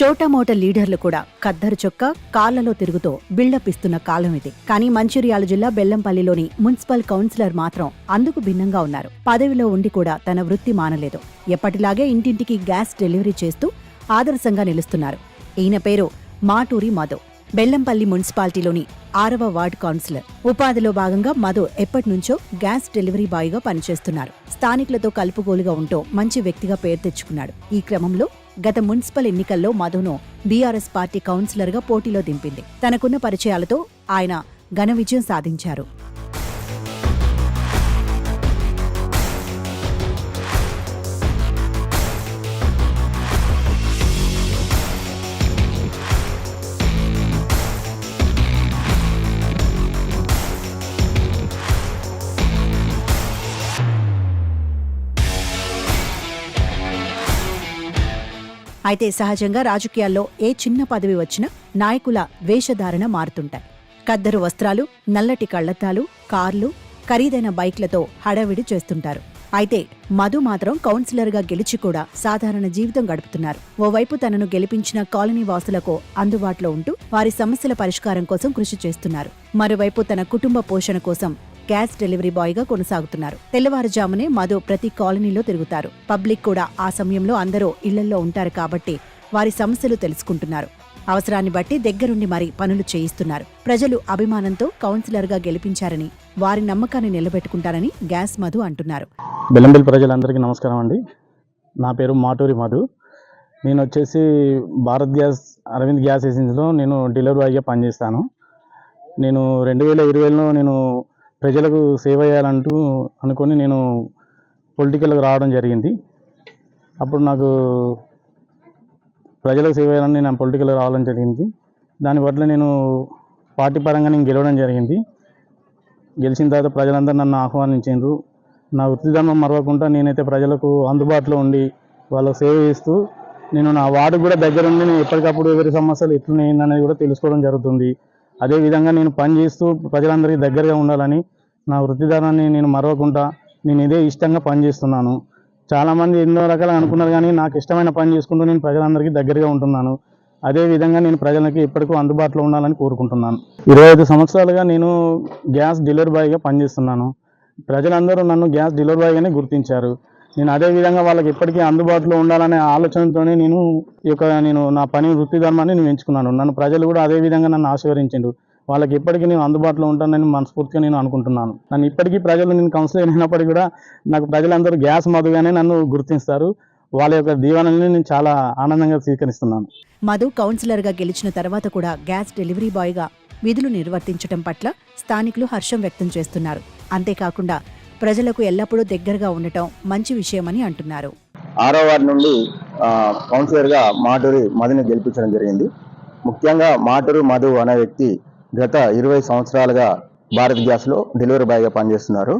చోటమోట లీడర్లు కూడా ఖద్దరు చొక్క కాళ్ళలో తిరుగుతూ బిల్డప్ ఇస్తున్న కాలం ఇది. కానీ మంచిర్యాల జిల్లా బెల్లంపల్లిలోని మున్సిపల్ కౌన్సిలర్ మాత్రం అందుకు భిన్నంగా ఉన్నారు. పదవిలో ఉండి కూడా తన వృత్తి మానలేదు. ఎప్పటిలాగే ఇంటింటికి గ్యాస్ డెలివరీ చేస్తూ ఆదర్శంగా నిలుస్తున్నారు. ఈయన పేరు మాటూరి మధు. బెల్లంపల్లి మున్సిపాలిటీలోని ఆరవ వార్డ్ కౌన్సిలర్. ఉపాధిలో భాగంగా మధు ఎప్పటినుంచో గ్యాస్ డెలివరీ బాయ్గా పనిచేస్తున్నారు. స్థానికులతో కలుపుగోలుగా ఉంటూ మంచి వ్యక్తిగా పేరు తెచ్చుకున్నాడు. ఈ క్రమంలో గత మున్సిపల్ ఎన్నికల్లో మధును బీఆర్ఎస్ పార్టీ కౌన్సిలర్గా పోటీలో దింపింది. తనకున్న పరిచయాలతో ఆయన ఘన విజయం సాధించారు. అయితే సహజంగా రాజకీయాల్లో ఏ చిన్న పదవి వచ్చినా నాయకుల వేషధారణ మారుతుంటాయి. కద్దరు వస్త్రాలు నల్లటి కళ్ళతాలు కార్లు ఖరీదైన బైక్లతో హడావిడి చేస్తుంటారు. అయితే మధు మాత్రం కౌన్సిలర్గా గెలిచి కూడా సాధారణ జీవితం గడుపుతున్నారు. ఓవైపు తనను గెలిపించిన కాలనీ వాసులకు అందుబాటులో ఉంటూ వారి సమస్యల పరిష్కారం కోసం కృషి చేస్తున్నారు. మరోవైపు తన కుటుంబ పోషణ కోసం గ్యాస్ డెలివరీ బాయ్గా కొనసాగుతున్నారు. తెల్లవారుజామునే మధు ప్రతి కాలనీలో తిరుగుతారు. పబ్లిక్ కూడా ఆ సమయంలో అందరూ ఇళ్ళలో ఉంటారు కాబట్టి వారి సమస్యలు తెలుసుకుంటున్నారు. అవసరాన్ని బట్టి దగ్గరుండి మరీ పనులు చేయిస్తున్నారు. ప్రజలు అభిమానంతో కౌన్సిలర్గా గెలిపించారని వారి నమ్మకాన్ని నిలబెట్టుకుంటారని గ్యాస్ మధు అంటున్నారు. బెల్లంబెల్ ప్రజలందరికీ నమస్కారం అండి. నా పేరు మాటూరి మధు. నేను వచ్చేసి భారత్ గ్యాస్ అరవింద్ గ్యాస్ ఏజెన్సీలో నేను డెలివరీ బాయ్గా పనిచేస్తాను. నేను రెండు వేల ఇరవైలో నేను ప్రజలకు సేవ చేయాలంటూ అనుకొని నేను పొలిటికల్గా రావడం జరిగింది. అప్పుడు నాకు ప్రజలకు సేవ చేయాలని నేను పొలిటికల్గా రావడం జరిగింది. దాని పట్ల నేను పార్టీ పరంగా నేను గెలవడం జరిగింది. గెలిచిన తర్వాత ప్రజలందరూ నన్ను ఆహ్వానించారు నా వృత్తిధర్మం మరవకుండా నేనైతే ప్రజలకు అందుబాటులో ఉండి వాళ్ళకు సేవ చేస్తూ నేను నా వార్డు కూడా దగ్గర ఉండి నేను ఎప్పటికప్పుడు ఎవరి సమస్యలు ఎట్లున్నాయి అనేది కూడా తెలుసుకోవడం జరుగుతుంది. అదే విధంగా నేను పని చేస్తూ ప్రజలందరికీ దగ్గరగా ఉండాలని నా వృత్తిధర్మాన్ని నేను మరవకుండా నేను ఇదే ఇష్టంగా పనిచేస్తున్నాను. చాలామంది ఎన్నో రకాలు అనుకున్నారు కానీ నాకు ఇష్టమైన పని చేసుకుంటూ నేను ప్రజలందరికీ దగ్గరగా ఉంటున్నాను. అదే విధంగా నేను ప్రజలకి ఎప్పటికూ అందుబాటులో ఉండాలని కోరుకుంటున్నాను. ఇరవై ఐదు సంవత్సరాలుగా నేను గ్యాస్ డెలివరీ బాయ్గా పనిచేస్తున్నాను. ప్రజలందరూ నన్ను గ్యాస్ డెలివరీ బాయ్గానే గుర్తించారు. నేను అదే విధంగా వాళ్ళకి ఎప్పటికీ అందుబాటులో ఉండాలనే ఆలోచనతోనే నేను ఈ యొక్క నేను నా పని వృత్తి ధర్మాన్ని నేను ఎంచుకున్నాను. నన్ను ప్రజలు కూడా అదే విధంగా నన్ను ఆశీర్వదించిండు వాళ్ళకి ఎప్పటికీ నేను అందుబాటులో ఉంటానని మనస్ఫూర్తిగా నేను అనుకుంటున్నాను. నన్ను ఇప్పటికీ ప్రజలు నేను కౌన్సిలర్ అయినప్పటికీ కూడా నాకు ప్రజలందరూ గ్యాస్ మధుగానే నన్ను గుర్తిస్తారు. వాళ్ళ యొక్క దీవెనల్ని నేను చాలా ఆనందంగా స్వీకరిస్తున్నాను. మధు కౌన్సిలర్గా గెలిచిన తర్వాత కూడా గ్యాస్ డెలివరీ బాయ్గా విధులు నిర్వర్తించడం పట్ల స్థానికులు హర్షం వ్యక్తం చేస్తున్నారు. అంతేకాకుండా ప్రజలకు ఎల్లప్పుడూ దగ్గరగా ఉండటం మంచి విషయమని అంటున్నారు. ఆరో వార్డు నుండి కౌన్సిలర్గా మాటూరి మధుని గెలిపించడం జరిగింది. ముఖ్యంగా మాటూరు మధు అనే వ్యక్తి గత ఇరవై సంవత్సరాలుగా భారత్ గ్యాస్లో డెలివరీ బాయ్గా పనిచేస్తున్నారు.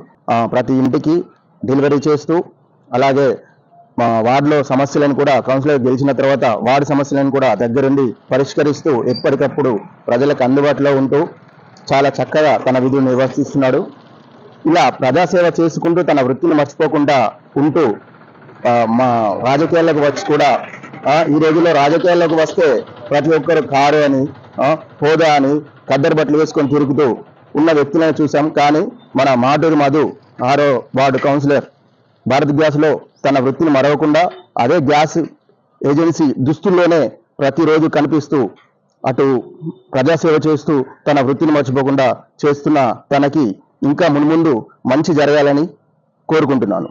ప్రతి ఇంటికి డెలివరీ చేస్తూ అలాగే మా వార్డులో సమస్యలను కూడా కౌన్సిలర్ గెలిచిన తర్వాత వార్డు సమస్యలను కూడా దగ్గరుండి పరిష్కరిస్తూ ఎప్పటికప్పుడు ప్రజలకు అందుబాటులో ఉంటూ చాలా చక్కగా తన విధులు నిర్వర్తిస్తున్నాడు. ఇలా ప్రజాసేవ చేసుకుంటూ తన వృత్తిని మర్చిపోకుండా ఉంటూ మా రాజకీయాల్లోకి వచ్చి కూడా ఈ రోజుల్లో రాజకీయాల్లోకి వస్తే ప్రతి ఒక్కరు కారు అని హోదా అని కద్దరు బట్టలు వేసుకొని తిరుగుతూ ఉన్న వ్యక్తులను చూసాం కానీ మన మాటూరి మధు ఆరో వార్డు కౌన్సిలర్ భారత్ గ్యాస్లో తన వృత్తిని మరవకుండా అదే గ్యాస్ ఏజెన్సీ దుస్తుల్లోనే ప్రతిరోజు కనిపిస్తూ అటు ప్రజాసేవ చేస్తూ తన వృత్తిని మర్చిపోకుండా చేస్తున్న తనకి ఇంకా మున్ముందు మంచి జరగాలని కోరుకుంటున్నాను.